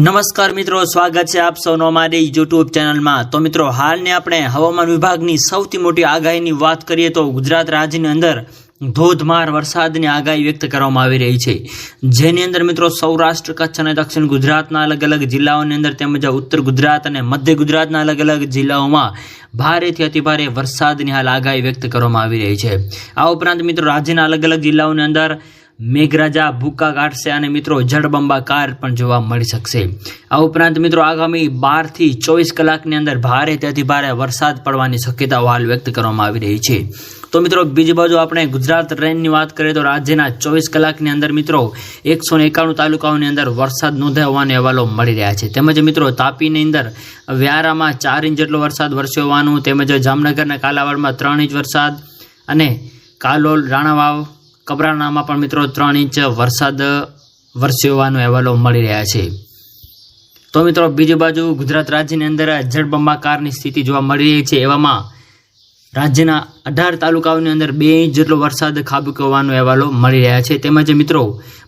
નમસ્કાર મિત્રો, સ્વાગત છે આપ સૌનો અમારી યુટ્યુબ ચેનલમાં. તો મિત્રો, હાલને આપણે હવામાન વિભાગની સૌથી મોટી આગાહીની વાત કરીએ તો ગુજરાત રાજ્યની અંદર ધોધમાર વરસાદની આગાહી વ્યક્ત કરવામાં આવી રહી છે. જેની અંદર મિત્રો, સૌરાષ્ટ્ર, કચ્છ અને દક્ષિણ ગુજરાતના અલગ અલગ જિલ્લાઓની અંદર તેમજ ઉત્તર ગુજરાત અને મધ્ય ગુજરાતના અલગ અલગ જિલ્લાઓમાં ભારેથી અતિભારે વરસાદની હાલ આગાહી વ્યક્ત કરવામાં આવી રહી છે. આ ઉપરાંત મિત્રો, રાજ્યના અલગ અલગ જિલ્લાઓની અંદર મેઘરાજા ભૂકા કાઢશે અને મિત્રો જળબંબાકાર પણ જોવા મળી શકશે. આ ઉપરાંત મિત્રો આગામી બારથી ચોવીસ કલાકની અંદર ભારે તેથી ભારે વરસાદ પડવાની શક્યતાઓ હાલ વ્યક્ત કરવામાં આવી રહી છે. તો મિત્રો બીજી બાજુ આપણે ગુજરાત ટ્રેનની વાત કરીએ તો રાજ્યના ચોવીસ કલાકની અંદર મિત્રો એકસો એકાણું તાલુકાઓની અંદર વરસાદ નોંધાયો હોવાના અહેવાલો મળી રહ્યા છે. તેમજ મિત્રો તાપીની અંદર વ્યારામાં ચાર ઇંચ જેટલો વરસાદ વરસ્યો હોવાનું, તેમજ જામનગરના કાલાવાડમાં ત્રણ ઇંચ વરસાદ અને કાલોલ રાણાવાવ કબરાણામાં પણ મિત્રો ત્રણ ઇંચ વરસાદ વરસ્યો હોવાનો અહેવાલો મળી રહ્યા છે. તો મિત્રો બીજી બાજુ ગુજરાત રાજ્યની અંદર જળબંબાકારની સ્થિતિ જોવા મળી રહી છે એવામાં રાજ્યના અઢાર તાલુકાઓની અંદર બે ઇંચ જેટલો વરસાદ ખાબકવાનો અહેવાલો મળી રહ્યા છે. તેમજ મિત્રો,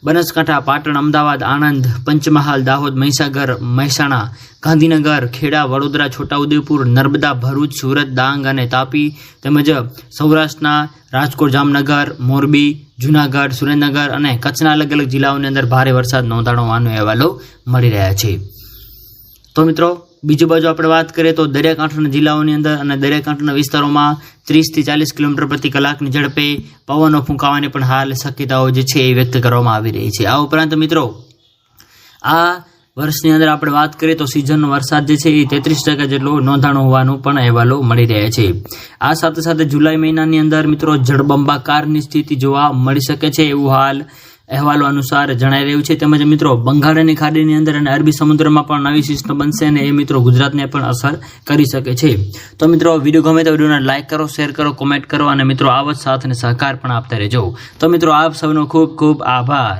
બનાસકાંઠા, પાટણ, અમદાવાદ, આણંદ, પંચમહાલ, દાહોદ, મહીસાગર, મહેસાણા, ગાંધીનગર, ખેડા, વડોદરા, છોટાઉદેપુર, નર્મદા, ભરૂચ, સુરત, ડાંગ અને તાપી તેમજ સૌરાષ્ટ્રના રાજકોટ, જામનગર, મોરબી, જુનાગઢ, સુરેન્દ્રનગર અને કચ્છના અલગ અલગ જિલ્લાઓની અંદર ભારે વરસાદ નોંધાણવાનો અહેવાલો મળી રહ્યા છે. તો મિત્રો બીજી બાજુ આપણે વાત કરીએ તો દરિયાકાંઠાના જિલ્લાઓની અંદર અને દરિયાકાંઠાના વિસ્તારોમાં ત્રીસથી ચાલીસ કિલોમીટર પ્રતિ કલાકની ઝડપે પવનો ફૂંકાવાની પણ હાલ શક્યતાઓ જે છે એ વ્યક્ત કરવામાં આવી રહી છે. આ ઉપરાંત મિત્રો, આ વર્ષની અંદર આપણે વાત કરીએ તો સિઝનનો વરસાદ જે છે એ તેત્રીસ ટકા જેટલો નોંધાણો હોવાનું પણ અહેવાલો મળી રહ્યા છે. આ સાથે સાથે જુલાઈ મહિનાની અંદર મિત્રો જળબંબાકારની સ્થિતિ જોવા મળી શકે છે એવું હાલ અહેવાલો અનુસાર જણાઈ રહ્યું છે, તેમજ મિત્રો, બંગાળની ખાડીની અંદર અને અરબી સમુદ્રમાં પણ નવી સિસ્ટમ બનશે અને એ મિત્રો ગુજરાતને પણ અસર કરી શકે છે. તો મિત્રો, વીડિયો ગમે તો વિડીયોને લાઇક કરો, શેર કરો, કોમેન્ટ કરો અને મિત્રો, આવો જ સાથ અને સહકાર પણ આપતા રહેજો. તો મિત્રો, આપ સૌનો ખૂબ ખૂબ આભાર.